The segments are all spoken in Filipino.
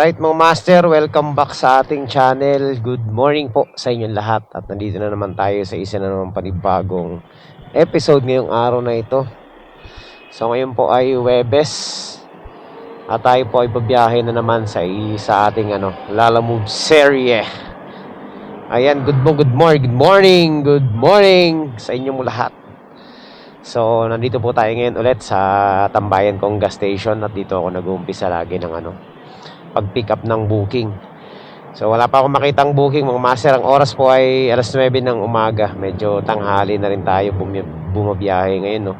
Alright mga master, welcome back sa ating channel. Good morning po sa inyong lahat. At nandito na naman tayo sa isa na naman panibagong episode ngayong araw na ito. So ngayon po ay Webes. At tayo po ay babiyahe na naman sa, sa ating ano, Lala Move serye. Ayan, good mo, good morning, good morning, good morning sa inyong lahat. So, nandito po tayo ngayon ulit sa Tambayan kong gas station at dito ako nag-uumpisa lagi ng ano, pag-pick up ng booking. So wala pa akong makitang booking mga master. Ang oras po ay alas 9 ng umaga. Medyo tanghali na rin tayo bumi- bumabiyahe ngayon no.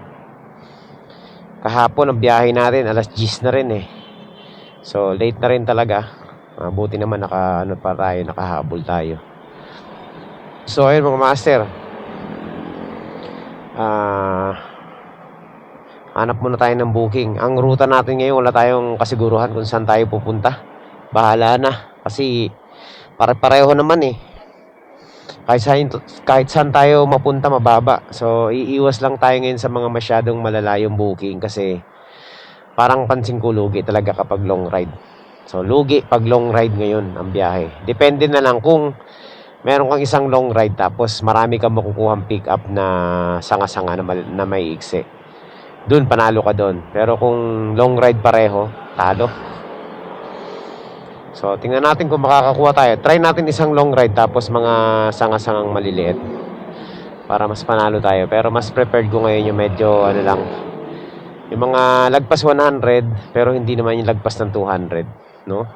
Kahapon ang biyahe natin alas 10 na rin eh. So late na rin talaga. Mabuti naman naka ano pa tayo, nakahabol tayo. So ayun mga master. Ah hanap muna tayo ng booking. Ang ruta natin ngayon, wala tayong kasiguruhan kung saan tayo pupunta. Bahala na. Kasi pare-pareho naman eh. Kahit saan, kahit saan tayo mapunta, mababa. So, iiwas lang tayo ngayon sa mga masyadong malalayong booking kasi parang pansin ko lugi talaga kapag long ride. So, lugi pag long ride ngayon ang biyahe. Depende na lang kung meron kang isang long ride tapos marami kang makukuhang pick up na sanga-sanga na, na may iksi doon panalo ka doon. Pero kung long ride pareho, talo. So, tingnan natin kung makakakuha tayo. Try natin isang long ride tapos mga sanga-sangang maliliit para mas panalo tayo. Pero mas prepared ko ngayon yung medyo ano lang yung mga lagpas 100 pero hindi naman yung lagpas ng 200, no?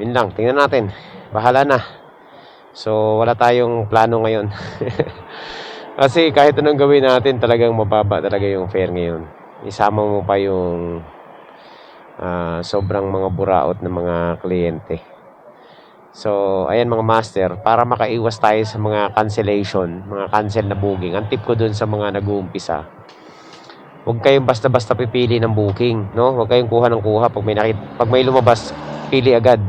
Yun lang, tingnan natin. Bahala na. So, wala tayong plano ngayon. Kasi kahit anong gawin natin, talagang mababa talaga yung fare ngayon. Isama mo pa yung ah, sobrang mga buraot ng mga kliyente. So, ayan mga master, para makaiwas tayo sa mga cancellation, mga cancel na booking. Ang tip ko dun sa mga nag-uumpisa, huwag kayong basta-basta pipili ng booking, no? Huwag kayong kuha ng kuha pag may nakit pag may lumabas, pili agad.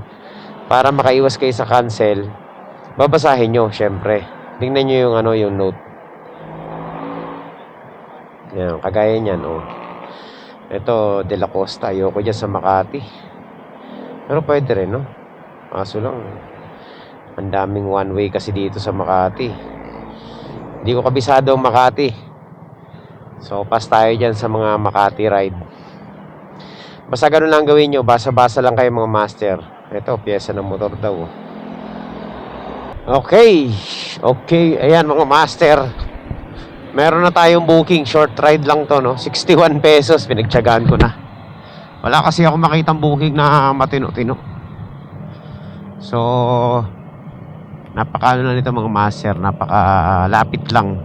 Para makaiwas kayo sa cancel, babasahin nyo, syempre. Tingnan nyo yung ano, yung note. Yan, kagaya niyan, oh. Ito, De La Costa. Ayoko dyan sa Makati. Pero pwede rin, no? Kaso lang, ang daming one way kasi dito sa Makati. Hindi ko kabisado ang Makati. So, pass tayo dyan sa mga Makati ride. Basta ganun lang gawin nyo. Basa-basa lang kayo mga master. Ito, pyesa ng motor daw. oh. Okay. Okay. Ayan mga master. Meron na tayong booking. Short ride lang to, no? 61 pesos. Pinagtsagaan ko na. Wala kasi ako makitang booking na matino-tino. So, napaka ano na nito mga master. Napaka lapit lang.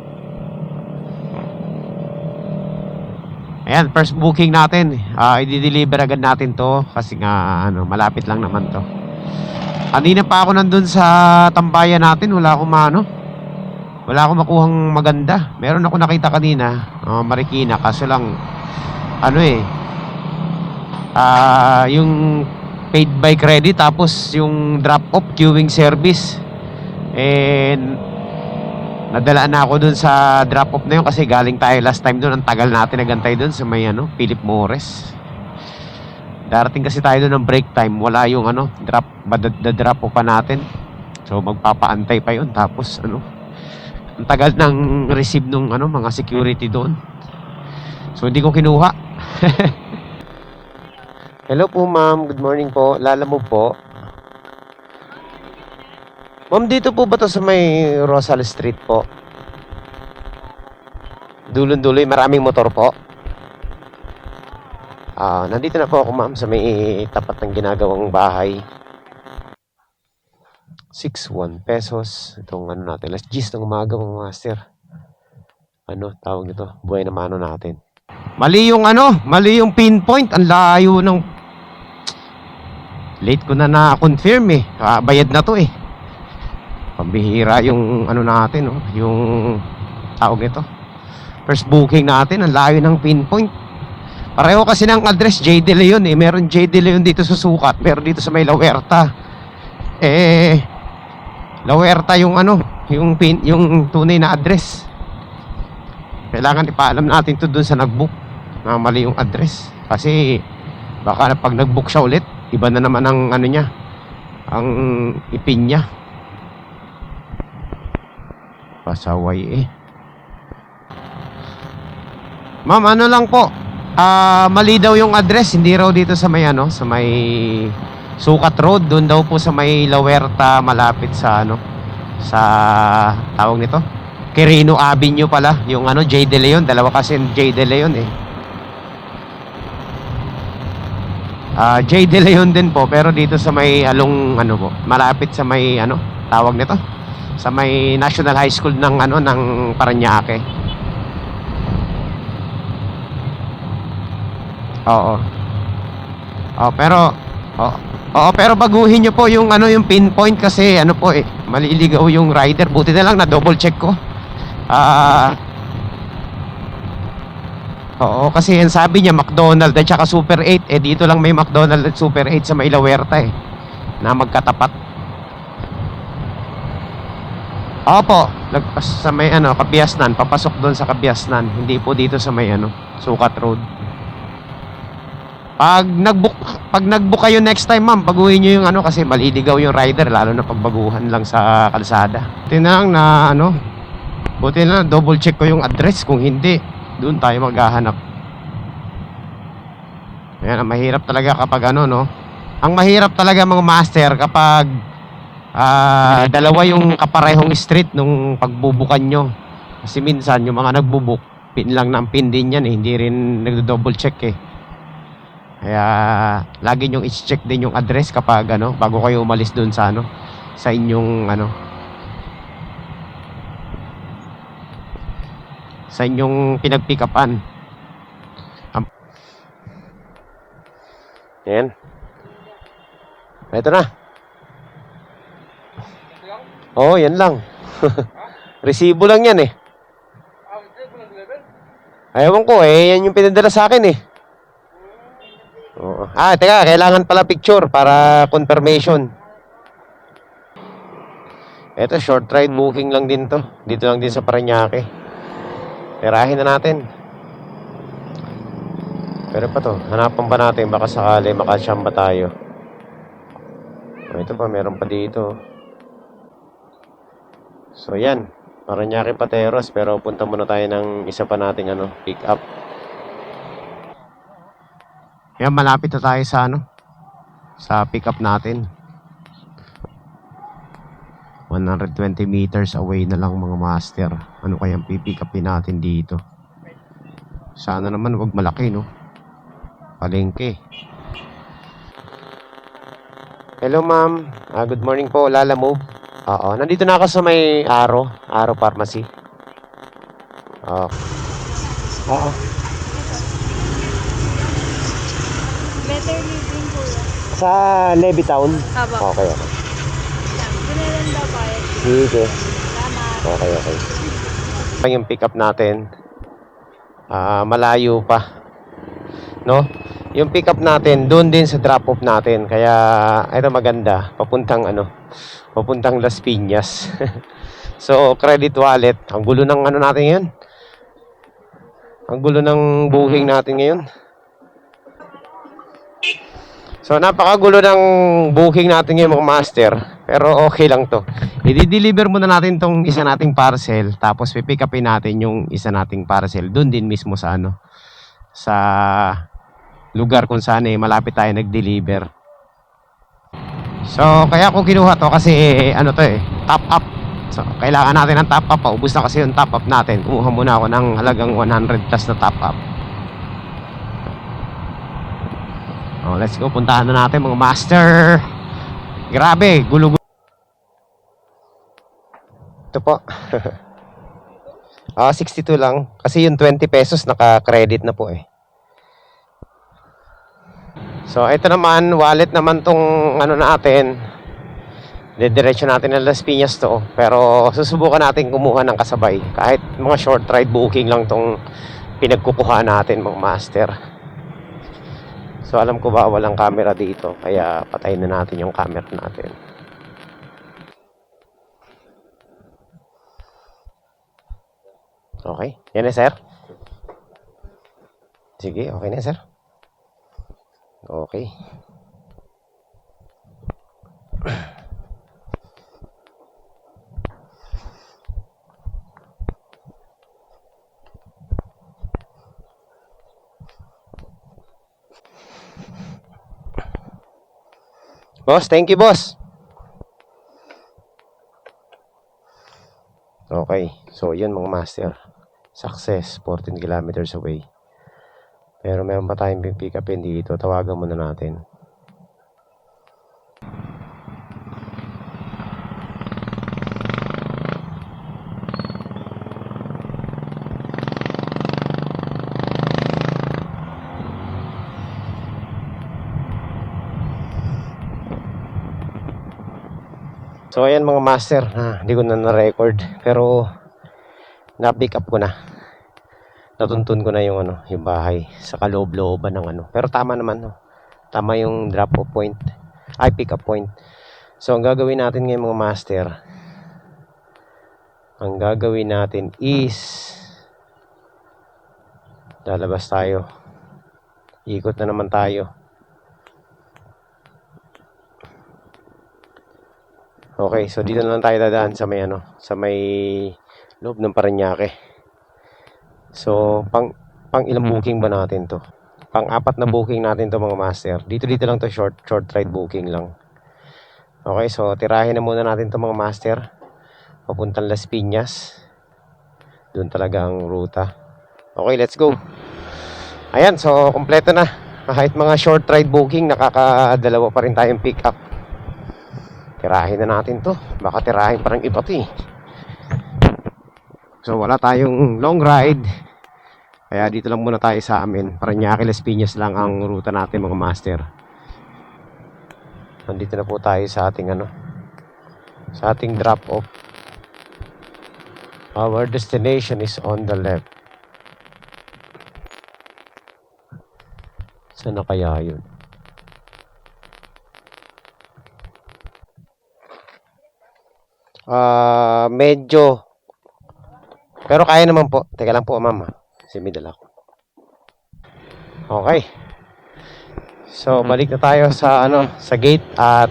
Ayan, first booking natin. Ah, i-deliver agad natin to kasi nga ano, malapit lang naman to. Kanina pa ako nandun sa tambayan natin, wala akong maano. Wala akong makuhang maganda. Meron ako nakita kanina, ah, Marikina, kaso lang ano eh. Ah, yung paid by credit tapos yung drop off queuing service. And nadala na ako dun sa drop off na yun kasi galing tayo last time dun. Ang tagal natin nagantay dun sa may ano, Philip Morris. Darating kasi tayo dun ng break time. Wala yung ano, drop, drop off pa natin. So magpapaantay pa yun. Tapos ano, ang tagal ng receive nung ano, mga security doon. So hindi ko kinuha. Hello po ma'am, good morning po. Lala po. Ma'am, dito po ba to sa may Rosal Street po? Dulon-duloy, maraming motor po. Ah, nandito na po ako ma'am sa may tapat ng ginagawang bahay. 61 pesos. Itong ano natin, last gist ng umaga mga master. Ano, tawag nito, buhay na mano natin. Mali yung ano, mali yung pinpoint. Ang layo ng... Late ko na na-confirm eh. Ah, bayad na to eh. Pambihira yung ano natin, oh, yung tawag nito. First booking natin, ang layo ng pinpoint. Pareho kasi ng address, J. De Leon eh. Meron J. De Leon dito sa Sukat, meron dito sa may La Huerta. Eh, La Huerta yung ano, yung, pin, yung tunay na address. Kailangan ipaalam natin to dun sa nag-book na mali yung address. Kasi baka na pag nag-book siya ulit, iba na naman ang ano niya, ang ipin niya. Pasaway eh. Ma'am, ano lang po, ah mali daw yung address, hindi raw dito sa may ano, sa may Sukat Road, doon daw po sa may La Huerta, malapit sa ano, sa tawag nito, Quirino Avenue pala, yung ano, J. De Leon, dalawa kasi J. De Leon eh. Ah, J. De Leon din po, pero dito sa may along ano po, malapit sa may ano, tawag nito, sa may National High School ng ano ng Paranaque. Oo. Oh, pero oh, Oo, pero baguhin niyo po yung ano yung pinpoint kasi ano po eh, maliligaw yung rider. Buti na lang na double check ko. Ah Oo, kasi ang sabi niya McDonald at saka Super 8. Eh dito lang may McDonald at Super 8 sa may La Huerta eh. Na magkatapat. Opo, nagpas sa may ano, Kabiasnan, papasok doon sa Kabiasnan. Hindi po dito sa may ano, Sukat Road. Pag nagbook pag nagbook kayo next time, ma'am, baguhin niyo yung ano kasi maliligaw yung rider lalo na pag baguhan lang sa kalsada. Buti na ano, buti na double check ko yung address kung hindi, doon tayo maghahanap. Ayan, ang mahirap talaga kapag ano, no? Ang mahirap talaga mga master kapag ah, dalawa yung kaparehong street nung pagbubukan nyo. Kasi minsan yung mga nagbubuk, pin lang ng pin din yan eh, hindi rin nagdo-double check eh. Kaya lagi nyo i-check din yung address kapag ano, bago kayo umalis doon sa ano, sa inyong ano, sa inyong pinag-pick upan. Am- Yan. Ito na. Oo, oh, yan lang. Resibo lang yan eh. Ayaw ko eh, yan yung pinadala sa akin eh. Oo. Ah, teka, kailangan pala picture para confirmation. Ito, short ride booking lang din to. Dito lang din sa Paranaque. Tirahin na natin. Pero pa to, hanapan pa natin baka sakali makasyamba tayo. Oh, ito pa, meron pa dito. So yan, Paranaque Pateros pero punta muna tayo ng isa pa nating ano, pick up. Yan, malapit na tayo sa ano, sa pick up natin. 120 meters away na lang mga master. Ano kayang pipick upin natin dito? Sana naman wag malaki, no? Palengke. Hello, ma'am. Ah, good morning po. Lala Move. Oo, nandito na ako sa may Aro, Aro Pharmacy. Oo. Oo. Better living po yan. Sa Levittown? Haba. Okay, okay. Binalan daw yan. Sige. Salamat. Okay, okay. Yung pick up natin, ah malayo pa. No? Yung pick up natin, doon din sa drop off natin. Kaya, ito maganda. Papuntang ano, papuntang Las Piñas. so, credit wallet. Ang gulo ng ano natin ngayon. Ang gulo ng booking natin ngayon. So, napakagulo ng booking natin ngayon mga master. Pero okay lang to. I-deliver muna natin tong isa nating parcel. Tapos pipick upin natin yung isa nating parcel. Doon din mismo sa ano. Sa lugar kung saan eh, malapit tayo nag-deliver. So, kaya ko kinuha to kasi ano to eh, top up. So, kailangan natin ng top up. Paubos na kasi yung top up natin. Kumuha muna ako ng halagang 100 plus na top up. Oh, let's go. Puntahan na natin mga master. Grabe, gulo Ito po. ah, 62 lang. Kasi yung 20 pesos naka-credit na po eh. So, ito naman, wallet naman tong ano natin. Didiretso natin ng Las Piñas to. Pero susubukan natin kumuha ng kasabay. Kahit mga short ride booking lang tong pinagkukuha natin mga master. So alam ko ba walang camera dito kaya patayin na natin yung camera natin. Okay. Yan na sir. Sige, okay na sir. Okay. Boss, thank you, boss. Okay. So, yun mga master. Success. 14 kilometers away. Pero meron pa tayong pick up dito. Tawagan muna natin. So ayan mga master, ah, hindi ko na na-record pero na-pick up ko na. Natuntun ko na yung ano, yung bahay sa kaloob-looban ng ano. Pero tama naman no. Tama yung drop off point. Ay pick up point. So ang gagawin natin ngayon mga master, ang gagawin natin is lalabas tayo. Ikot na naman tayo. Okay, so dito na lang tayo dadaan sa may ano, sa may loob ng Parañaque. So, pang pang ilang booking ba natin to? Pang apat na booking natin to mga master. Dito dito lang to short short ride booking lang. Okay, so tirahin na muna natin to mga master. Papuntang Las Piñas. Doon talaga ang ruta. Okay, let's go. Ayan, so kompleto na. Kahit mga short ride booking, nakakadalawa pa rin tayong pick up. Tirahin na natin to. Baka tirahin parang iba to eh. So wala tayong long ride. Kaya dito lang muna tayo sa amin. Paranaque Las Piñas lang ang ruta natin mga master. Nandito na po tayo sa ating ano. Sa ating drop off. Our destination is on the left. Saan na kaya yun? Ah, medyo. Pero kaya naman po. Teka lang po, ma'am. Kasi may dala ko. Okay. So, balik na tayo sa ano, sa gate at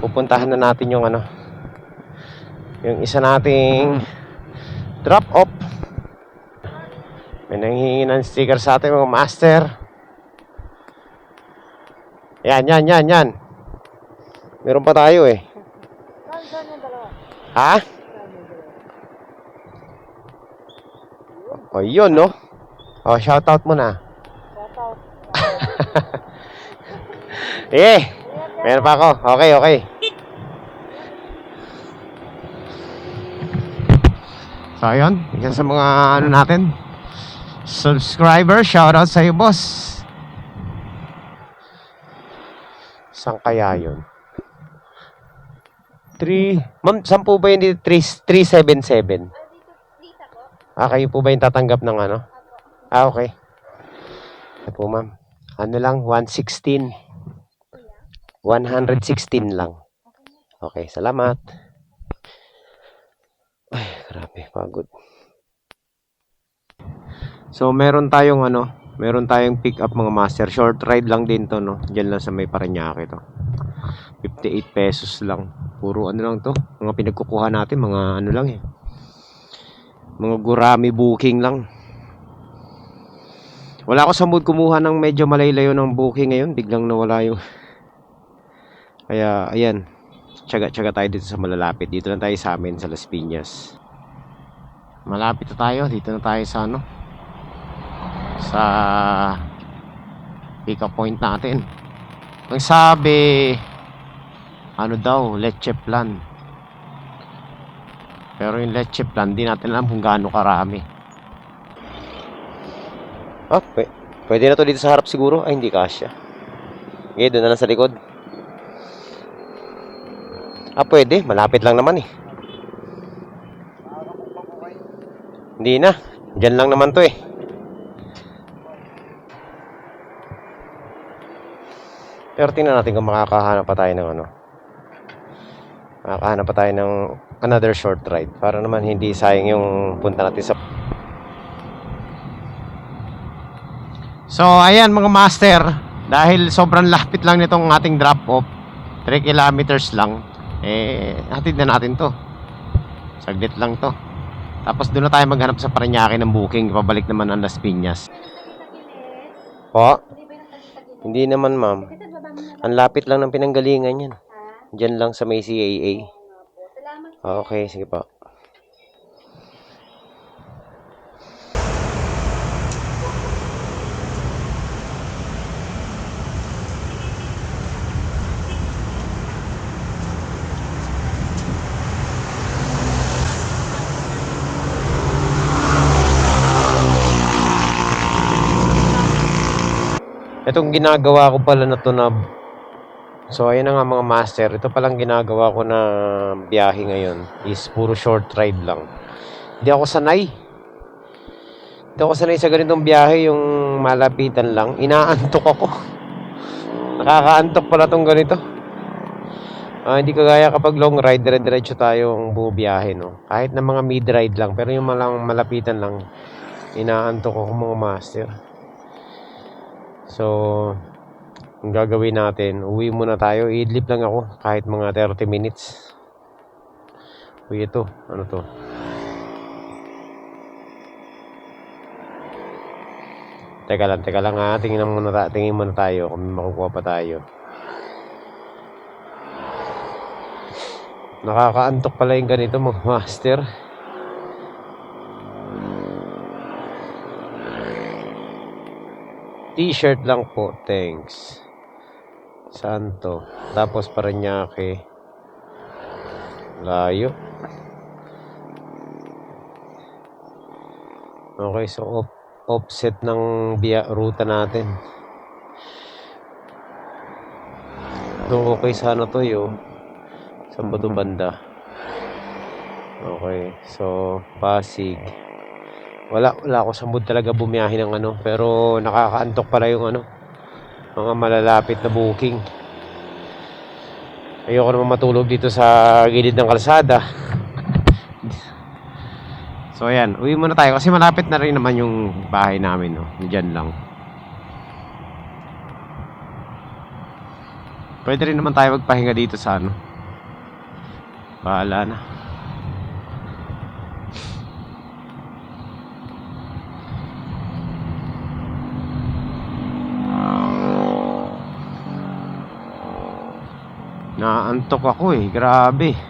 pupuntahan na natin yung ano, yung isa nating drop off. May nanghihingi ng sticker sa ating mga master. Yan, yan, yan, yan. Meron pa tayo eh. Saan, saan yung dalawa? Ha? O, yun, no? O, shoutout mo na. Shout out. Eh, meron pa ako. Okay, okay. So, ayun. Isa sa mga ano natin. Subscriber, shoutout sa iyo, boss. Saan kaya yun? 3, ma'am, saan po ba yun dito? 3, 377? Ah, kayo po ba yung tatanggap ng ano? Ah, okay. Ito po, ma'am. Ano lang, 116. 116 lang. Okay, salamat. Ay, grabe, pagod. So, meron tayong ano, meron tayong pick up mga master. Short ride lang din to, no? Diyan lang sa may Parañaque to. 58 pesos lang. Puro ano lang to. Mga pinagkukuha natin, mga ano lang eh. Mga gurami booking lang. Wala ako sa mood kumuha ng medyo malaylayo ng booking ngayon. Biglang nawala yung... Kaya, ayan. Tsaga-tsaga tayo dito sa malalapit. Dito lang tayo sa amin, sa Las Piñas. Malapit na tayo. Dito na tayo sa ano. Sa... Pick up point natin. Ang sabi... Ano daw? Leche plan. Pero yung leche plan, di natin alam kung gaano karami. Ah, pwede, pwede na to dito sa harap siguro. Ay, hindi kasya. Okay, doon na lang sa likod. Ah, pwede. Malapit lang naman eh. Hindi na. Diyan lang naman to eh. Pero tingnan natin kung makakahanap pa tayo ng ano. Makakahanap pa tayo ng another short ride. Para naman hindi sayang yung punta natin sa... So, ayan mga master. Dahil sobrang lapit lang nitong ating drop off. 3 kilometers lang. Eh, hatid na natin to. Saglit lang to. Tapos doon na tayo maghanap sa Parañaque ng booking. Pabalik naman ang Las Piñas. Po? Hindi naman, ma'am. Ang lapit lang ng pinanggalingan yan. Diyan lang sa may CAA. Okay, sige po. Itong ginagawa ko pala na to na So ayun na nga mga master, ito palang ginagawa ko na biyahe ngayon is puro short ride lang. Hindi ako sanay. Hindi ako sanay sa ganitong biyahe yung malapitan lang. Inaantok ako. Nakakaantok pala tong ganito. Ah, hindi kagaya kapag long ride, dire-diretso tayong bubiyahe, no? Kahit na mga mid ride lang, pero yung malang malapitan lang, inaantok ako mga master. So, ang gagawin natin, uwi muna tayo. Idlip lang ako kahit mga 30 minutes. Uy, ito. Ano to? Teka lang, teka lang ha. Tingnan muna, ta tingin muna tayo kung makukuha pa tayo. Nakakaantok pala yung ganito mga master. T-shirt lang po, thanks. Santo. Tapos Paranaque. Layo. Okay, so op offset ng biya ruta natin. So, okay sana to yo. Saan ba to banda? Okay, so Pasig. Wala, wala ako sa mood talaga bumiyahe ng ano. Pero nakakaantok pala yung ano. Mga malalapit na booking. Ayoko naman matulog dito sa gilid ng kalsada. So ayan, uwi muna tayo kasi malapit na rin naman yung bahay namin, no. Diyan lang. Pwede rin naman tayo magpahinga dito sa ano. Bahala na. Naantok ako eh, grabe.